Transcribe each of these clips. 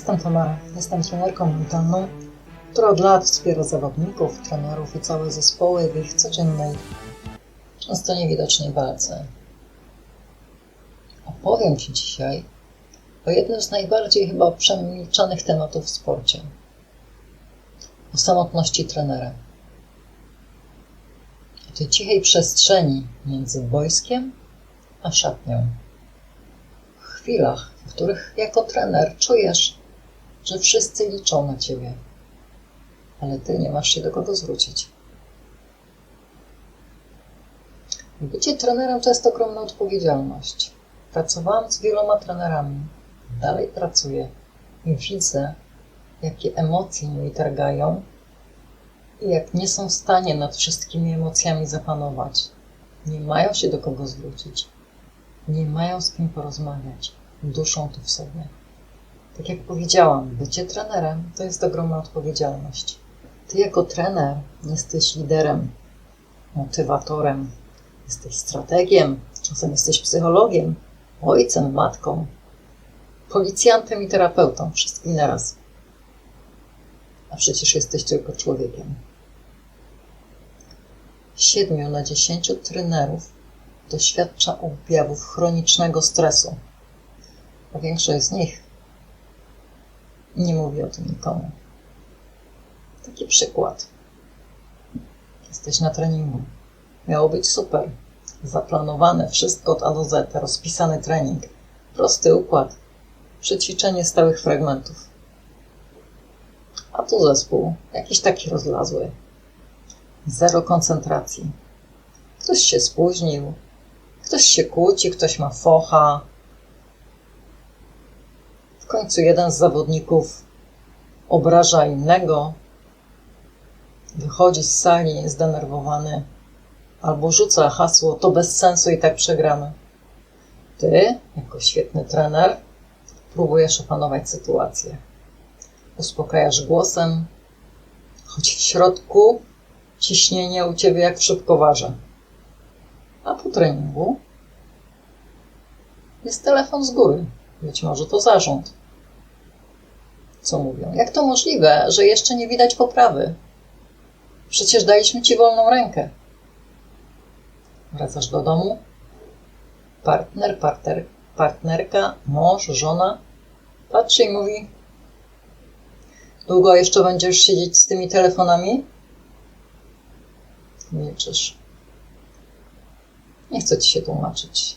Jestem Tamara, jestem trenerką mentalną, która od lat wspiera zawodników, trenerów i całe zespoły w ich codziennej, często niewidocznej walce. Opowiem Ci dzisiaj o jednym z najbardziej chyba przemilczanych tematów w sporcie. O samotności trenera. O tej cichej przestrzeni między wojskiem a szatnią. W chwilach, w których jako trener czujesz, że wszyscy liczą na ciebie, ale ty nie masz się do kogo zwrócić. Bycie trenerem to jest ogromna odpowiedzialność. Pracowałam z wieloma trenerami, dalej pracuję i widzę, jakie emocje nimi targają i jak nie są w stanie nad wszystkimi emocjami zapanować. Nie mają się do kogo zwrócić, nie mają z kim porozmawiać, duszą to w sobie. Tak jak powiedziałam, bycie trenerem to jest ogromna odpowiedzialność. Ty jako trener jesteś liderem, motywatorem, jesteś strategiem, czasem jesteś psychologiem, ojcem, matką, policjantem i terapeutą, wszystkim naraz. A przecież jesteś tylko człowiekiem. Siedmiu na dziesięciu trenerów doświadcza objawów chronicznego stresu, a większość z nich nie mówi o tym nikomu. Taki przykład. Jesteś na treningu. Miało być super. Zaplanowane wszystko od A do Z, rozpisany trening, prosty układ, przećwiczenie stałych fragmentów. A tu zespół, jakiś taki rozlazły. Zero koncentracji. Ktoś się spóźnił, ktoś się kłóci, ktoś ma focha. Końcu jeden z zawodników obraża innego, wychodzi z sali zdenerwowany albo rzuca hasło to bez sensu i tak przegramy. Ty, jako świetny trener, próbujesz opanować sytuację. Uspokajasz głosem, choć w środku ciśnienie u ciebie jak w szybkowarze. A po treningu jest telefon z góry. Być może to zarząd. Co mówią? Jak to możliwe, że jeszcze nie widać poprawy? Przecież daliśmy ci wolną rękę. Wracasz do domu. Partner, partner, partnerka, mąż, żona patrzy i mówi: Długo jeszcze będziesz siedzieć z tymi telefonami? Milczysz. Nie chcę ci się tłumaczyć,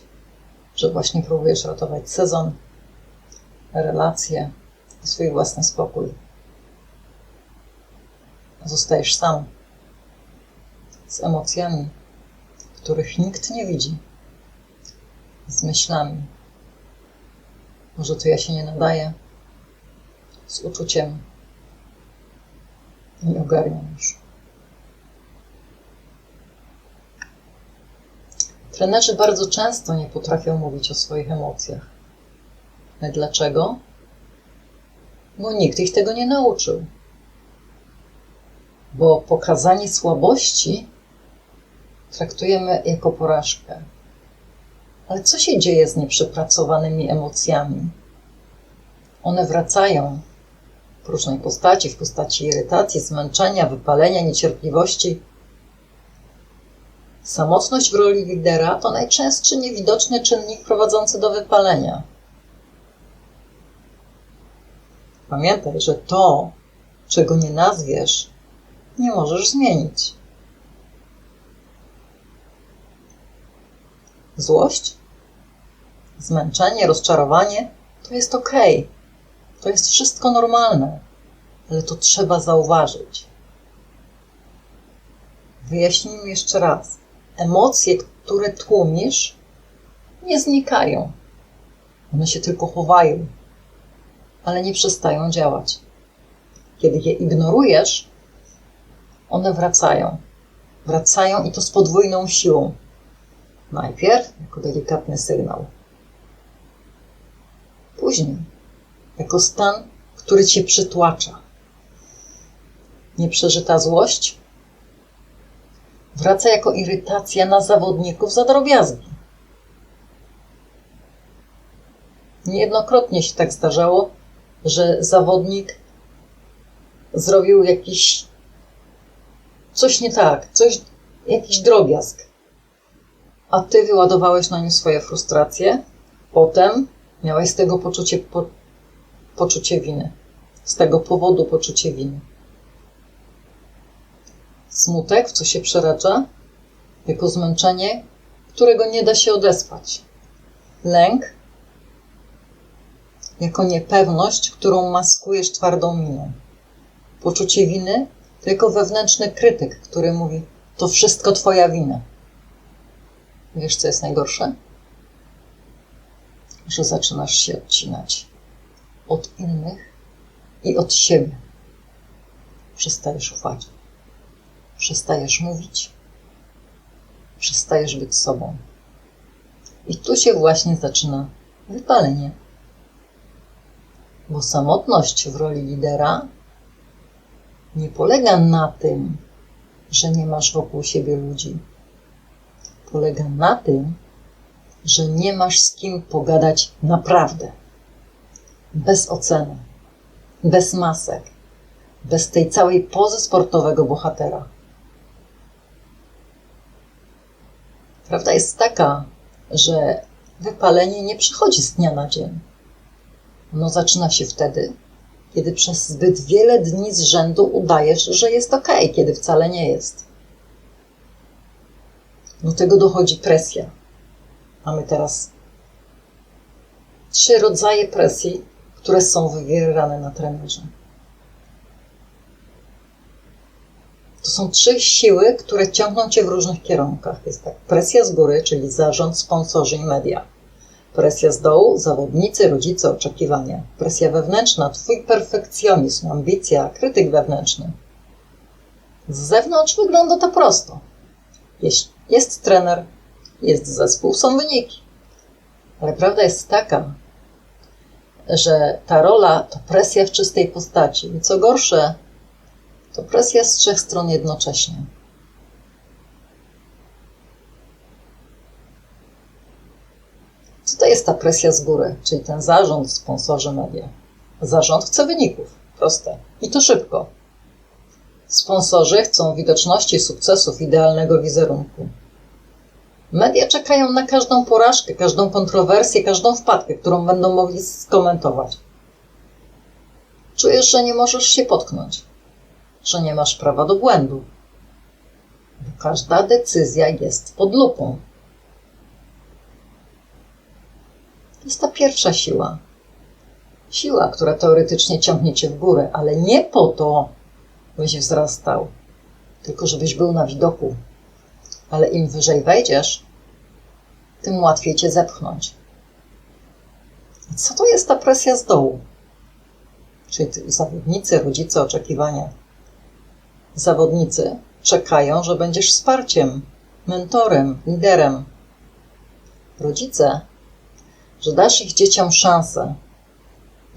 że właśnie próbujesz ratować sezon, relacje i swój własny spokój. Zostajesz sam z emocjami, których nikt nie widzi, z myślami. Może to ja się nie nadaję, z uczuciem. Nie ogarniam już. Trenerzy bardzo często nie potrafią mówić o swoich emocjach. Dlaczego? Bo nikt ich tego nie nauczył. Bo pokazanie słabości traktujemy jako porażkę. Ale co się dzieje z nieprzepracowanymi emocjami? One wracają w różnej postaci, w postaci irytacji, zmęczenia, wypalenia, niecierpliwości. Samotność w roli lidera to najczęstszy niewidoczny czynnik prowadzący do wypalenia. Pamiętaj, że to, czego nie nazwiesz, nie możesz zmienić. Złość, zmęczenie, rozczarowanie to jest ok. To jest wszystko normalne, ale to trzeba zauważyć. Wyjaśnijmy jeszcze raz. Emocje, które tłumisz, nie znikają. One się tylko chowają, ale nie przestają działać. Kiedy je ignorujesz, one wracają. Wracają i to z podwójną siłą. Najpierw jako delikatny sygnał. Później jako stan, który cię przytłacza. Nieprzeżyta złość wraca jako irytacja na zawodników za drobiazgi. Niejednokrotnie się tak zdarzało, że zawodnik zrobił jakiś coś nie tak, coś, jakiś drobiazg, a ty wyładowałeś na nim swoje frustracje, potem miałeś z tego poczucie, po, poczucie winy. Z tego powodu poczucie winy. Smutek, w co się przeradza, jako zmęczenie, którego nie da się odespać. Lęk, jako niepewność, którą maskujesz twardą miną. Poczucie winy to jako wewnętrzny krytyk, który mówi: To wszystko Twoja wina. Wiesz, co jest najgorsze? Że zaczynasz się odcinać od innych i od siebie. Przestajesz ufać, przestajesz mówić, przestajesz być sobą. I tu się właśnie zaczyna wypalenie. Bo samotność w roli lidera nie polega na tym, że nie masz wokół siebie ludzi. Polega na tym, że nie masz z kim pogadać naprawdę. Bez oceny, bez masek, bez tej całej pozy sportowego bohatera. Prawda jest taka, że wypalenie nie przychodzi z dnia na dzień. Ono zaczyna się wtedy, kiedy przez zbyt wiele dni z rzędu udajesz, że jest ok, kiedy wcale nie jest. Do tego dochodzi presja. Mamy teraz trzy rodzaje presji, które są wywierane na trenerze. To są trzy siły, które ciągną cię w różnych kierunkach. Jest tak presja z góry, czyli zarząd, sponsorzy i media. Presja z dołu, zawodnicy, rodzice, oczekiwania. Presja wewnętrzna, twój perfekcjonizm, ambicja, krytyk wewnętrzny. Z zewnątrz wygląda to prosto. Jest, jest trener, jest zespół, są wyniki. Ale prawda jest taka, że ta rola to presja w czystej postaci. I co gorsze, to presja z trzech stron jednocześnie. To jest ta presja z góry, czyli ten zarząd, sponsorzy media? Zarząd chce wyników, proste. I to szybko. Sponsorzy chcą widoczności sukcesów, idealnego wizerunku. Media czekają na każdą porażkę, każdą kontrowersję, każdą wpadkę, którą będą mogli skomentować. Czujesz, że nie możesz się potknąć, że nie masz prawa do błędu, bo każda decyzja jest pod lupą. To jest ta pierwsza siła. Siła, która teoretycznie ciągnie cię w górę, ale nie po to, byś wzrastał, tylko żebyś był na widoku. Ale im wyżej wejdziesz, tym łatwiej cię zepchnąć. Co to jest ta presja z dołu? Czyli zawodnicy, rodzice, oczekiwania. Zawodnicy czekają, że będziesz wsparciem, mentorem, liderem. Rodzice że dasz ich dzieciom szansę,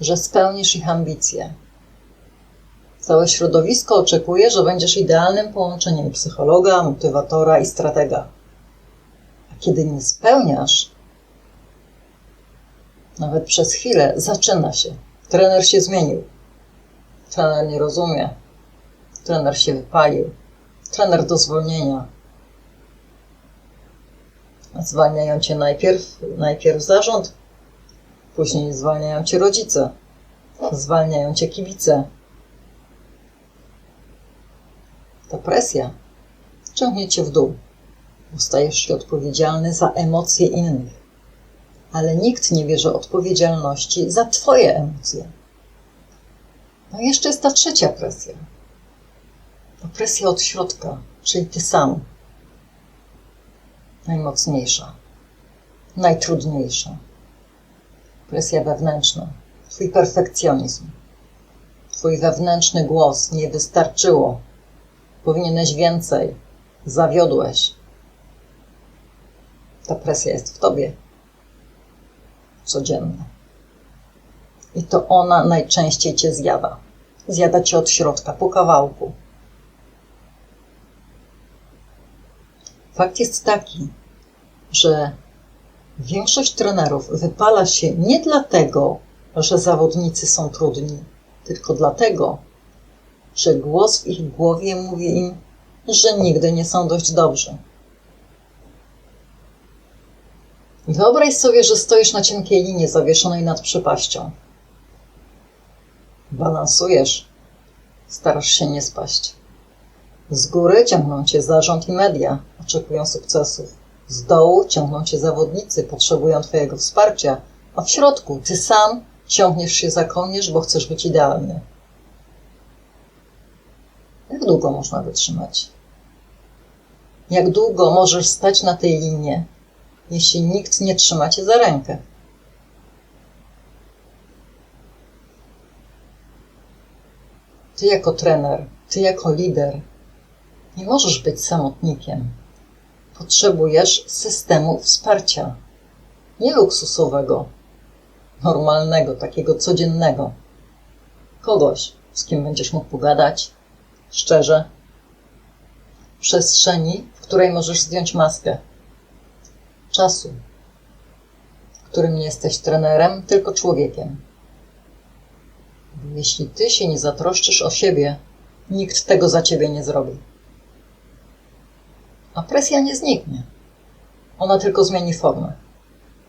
że spełnisz ich ambicje. Całe środowisko oczekuje, że będziesz idealnym połączeniem psychologa, motywatora i stratega. A kiedy nie spełniasz, nawet przez chwilę zaczyna się. Trener się zmienił. Trener nie rozumie. Trener się wypalił. Trener do zwolnienia Zwalniają cię najpierw, najpierw zarząd, później zwalniają cię rodzice, zwalniają cię kibice. Ta presja ciągnie cię w dół, bo stajesz się odpowiedzialny za emocje innych. Ale nikt nie bierze odpowiedzialności za twoje emocje. No i jeszcze jest ta trzecia presja. Ta presja od środka, czyli ty sam, najmocniejsza, najtrudniejsza. Presja wewnętrzna, Twój perfekcjonizm, Twój wewnętrzny głos nie wystarczyło. Powinieneś więcej, zawiodłeś. Ta presja jest w Tobie codziennie. I to ona najczęściej Cię zjada. Zjada Cię od środka, po kawałku. Fakt jest taki, że większość trenerów wypala się nie dlatego, że zawodnicy są trudni, tylko dlatego, że głos w ich głowie mówi im, że nigdy nie są dość dobrzy. Wyobraź sobie, że stoisz na cienkiej linie zawieszonej nad przepaścią. Balansujesz, starasz się nie spaść. Z góry ciągną cię zarząd i media, oczekują sukcesów. Z dołu ciągną cię zawodnicy, potrzebują twojego wsparcia, a w środku ty sam ciągniesz się za kołnierz, bo chcesz być idealny. Jak długo można wytrzymać? Jak długo możesz stać na tej linie, jeśli nikt nie trzyma cię za rękę? Ty jako trener, ty jako lider, nie możesz być samotnikiem. Potrzebujesz systemu wsparcia. Nie luksusowego, normalnego, takiego codziennego. Kogoś, z kim będziesz mógł pogadać szczerze. Przestrzeni, w której możesz zdjąć maskę. Czasu, w którym nie jesteś trenerem, tylko człowiekiem. Jeśli ty się nie zatroszczysz o siebie, nikt tego za ciebie nie zrobi. A presja nie zniknie. Ona tylko zmieni formę.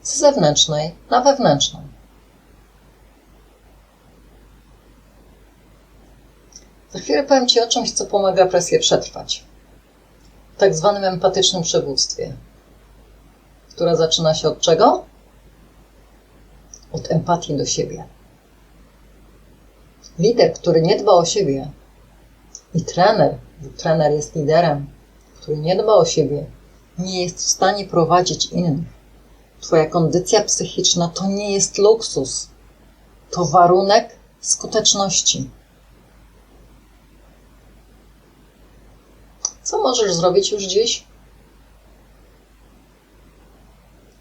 Z zewnętrznej na wewnętrzną. Za chwilę powiem Ci o czymś, co pomaga presję przetrwać. W tak zwanym empatycznym przywództwie, która zaczyna się od czego? Od empatii do siebie. Lider, który nie dba o siebie, i trener, bo trener jest liderem, który nie dba o siebie, nie jest w stanie prowadzić innych. Twoja kondycja psychiczna to nie jest luksus, to warunek skuteczności. Co możesz zrobić już dziś?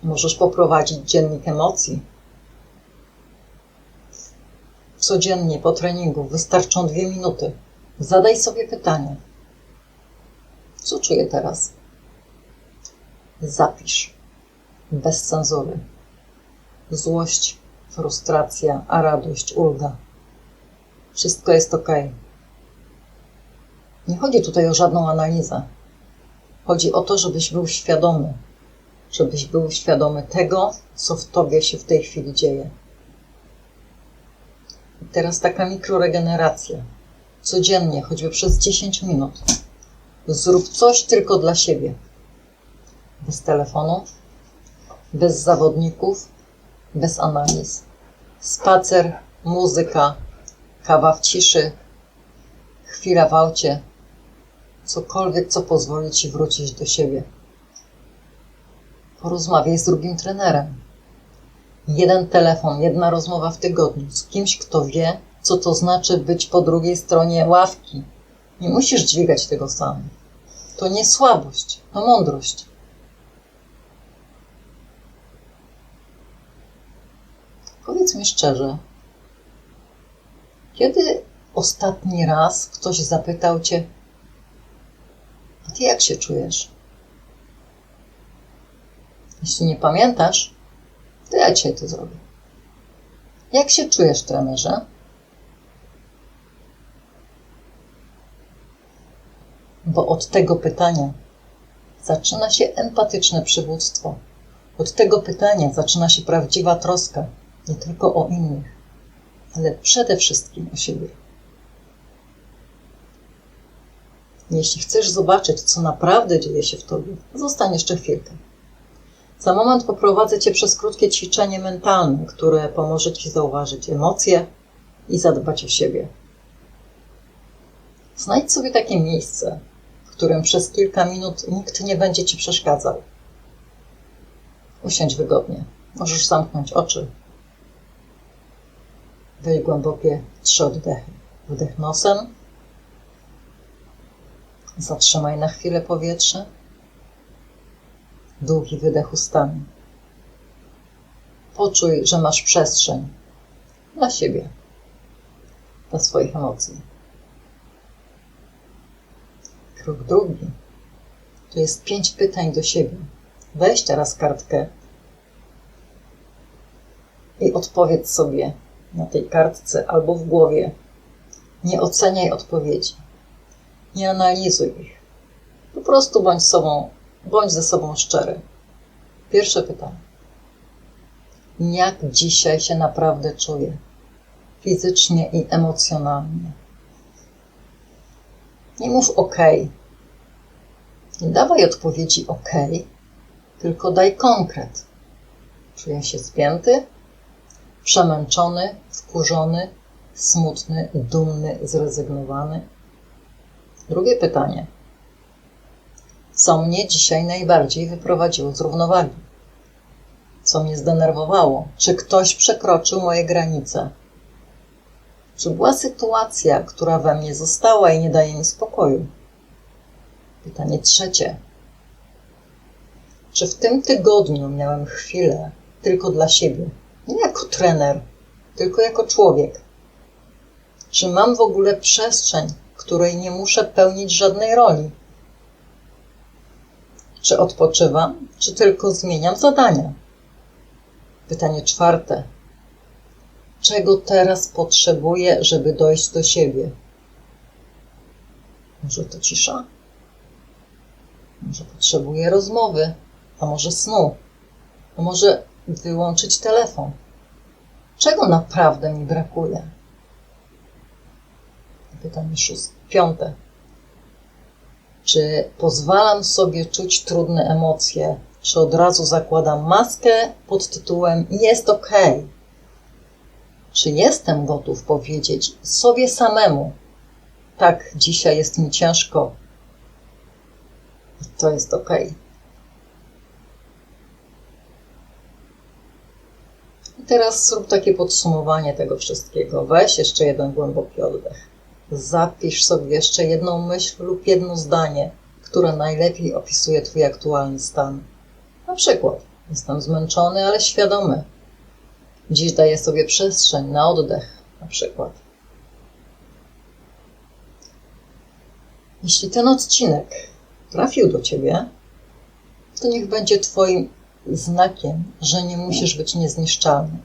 Możesz poprowadzić dziennik emocji. Codziennie po treningu wystarczą dwie minuty. Zadaj sobie pytanie. Co czuję teraz? Zapisz. Bez cenzury. Złość, frustracja, a radość, ulga. Wszystko jest ok. Nie chodzi tutaj o żadną analizę. Chodzi o to, żebyś był świadomy, żebyś był świadomy tego, co w tobie się w tej chwili dzieje. I teraz taka mikroregeneracja. Codziennie, choćby przez 10 minut. Zrób coś tylko dla siebie. Bez telefonu, bez zawodników, bez analiz. Spacer, muzyka, kawa w ciszy, chwila w aucie, cokolwiek, co pozwoli ci wrócić do siebie. Porozmawiaj z drugim trenerem. Jeden telefon, jedna rozmowa w tygodniu z kimś, kto wie, co to znaczy być po drugiej stronie ławki. Nie musisz dźwigać tego sam. To nie słabość, to mądrość. Powiedz mi szczerze, kiedy ostatni raz ktoś zapytał cię, a ty jak się czujesz? Jeśli nie pamiętasz, to ja dzisiaj to zrobię. Jak się czujesz, trenerze? Bo od tego pytania zaczyna się empatyczne przywództwo. Od tego pytania zaczyna się prawdziwa troska, nie tylko o innych, ale przede wszystkim o siebie. Jeśli chcesz zobaczyć, co naprawdę dzieje się w tobie, zostań jeszcze chwilkę. Za moment poprowadzę cię przez krótkie ćwiczenie mentalne, które pomoże ci zauważyć emocje i zadbać o siebie. Znajdź sobie takie miejsce, którym przez kilka minut nikt nie będzie ci przeszkadzał. Usiądź wygodnie. Możesz zamknąć oczy. Weź głębokie trzy oddechy. Wdech nosem Zatrzymaj na chwilę powietrze. Długi wydech ustami. Poczuj, że masz przestrzeń dla siebie, dla swoich emocji. Krok drugi to jest pięć pytań do siebie. Weź teraz kartkę i odpowiedz sobie na tej kartce albo w głowie. Nie oceniaj odpowiedzi. Nie analizuj ich. Po prostu bądź sobą, bądź ze sobą szczery. Pierwsze pytanie. Jak dzisiaj się naprawdę czuję? Fizycznie i emocjonalnie. Nie mów ok. Nie dawaj odpowiedzi ok, tylko daj konkret. Czuję się spięty, przemęczony, wkurzony, smutny, dumny, zrezygnowany. Drugie pytanie. Co mnie dzisiaj najbardziej wyprowadziło z równowagi? Co mnie zdenerwowało? Czy ktoś przekroczył moje granice? Czy była sytuacja, która we mnie została i nie daje mi spokoju? Pytanie trzecie. Czy w tym tygodniu miałem chwilę tylko dla siebie? Nie jako trener, tylko jako człowiek. Czy mam w ogóle przestrzeń, której nie muszę pełnić żadnej roli? Czy odpoczywam, czy tylko zmieniam zadania? Pytanie czwarte. Czego teraz potrzebuję, żeby dojść do siebie? Może to cisza? Może potrzebuję rozmowy, a może snu, a może wyłączyć telefon. Czego naprawdę mi brakuje? Pytanie szóste, piąte. Czy pozwalam sobie czuć trudne emocje, czy od razu zakładam maskę pod tytułem Jest ok? Czy jestem gotów powiedzieć sobie samemu, tak, dzisiaj jest mi ciężko, to jest ok. I teraz zrób takie podsumowanie tego wszystkiego. Weź jeszcze jeden głęboki oddech. Zapisz sobie jeszcze jedną myśl lub jedno zdanie, które najlepiej opisuje Twój aktualny stan. Na przykład, jestem zmęczony, ale świadomy. Dziś daję sobie przestrzeń na oddech, na przykład. Jeśli ten odcinek trafił do Ciebie, to niech będzie Twoim znakiem, że nie musisz być niezniszczalny.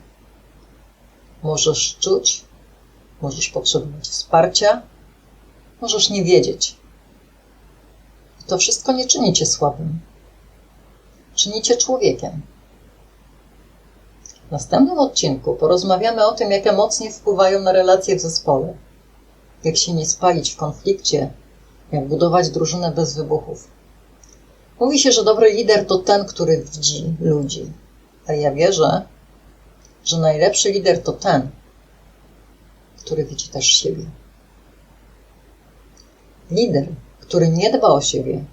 Możesz czuć, możesz potrzebować wsparcia, możesz nie wiedzieć. To wszystko nie czyni Cię słabym. Czyni Cię człowiekiem. W następnym odcinku porozmawiamy o tym, jak emocje wpływają na relacje w zespole. Jak się nie spalić w konflikcie, jak budować drużynę bez wybuchów. Mówi się, że dobry lider to ten, który widzi ludzi. A ja wierzę, że najlepszy lider to ten, który widzi też siebie. Lider, który nie dba o siebie,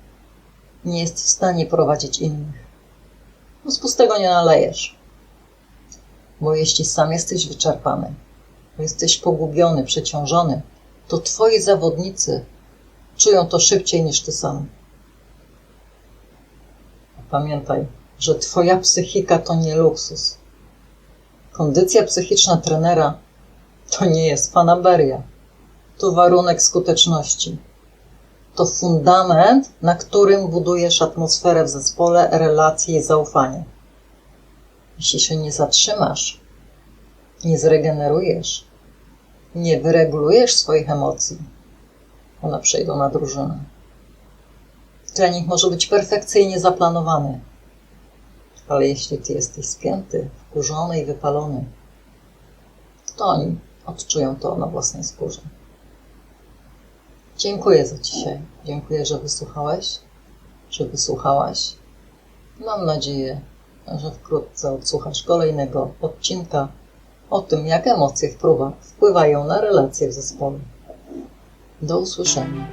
nie jest w stanie prowadzić innych. No z pustego nie nalejesz. Bo jeśli sam jesteś wyczerpany, bo jesteś pogubiony, przeciążony, to twoi zawodnicy czują to szybciej niż ty sam. Pamiętaj, że twoja psychika to nie luksus. Kondycja psychiczna trenera to nie jest fanaberia. To warunek skuteczności. To fundament, na którym budujesz atmosferę w zespole, relacje i zaufanie. Jeśli się nie zatrzymasz, nie zregenerujesz, nie wyregulujesz swoich emocji, one przejdą na drużynę. Trening może być perfekcyjnie zaplanowany, ale jeśli ty jesteś spięty, wkurzony i wypalony, to oni odczują to na własnej skórze. Dziękuję za dzisiaj. Dziękuję, że wysłuchałeś, że wysłuchałaś. Mam nadzieję, że wkrótce odsłuchasz kolejnego odcinka o tym, jak emocje wpływają na relacje w zespole. Do usłyszenia.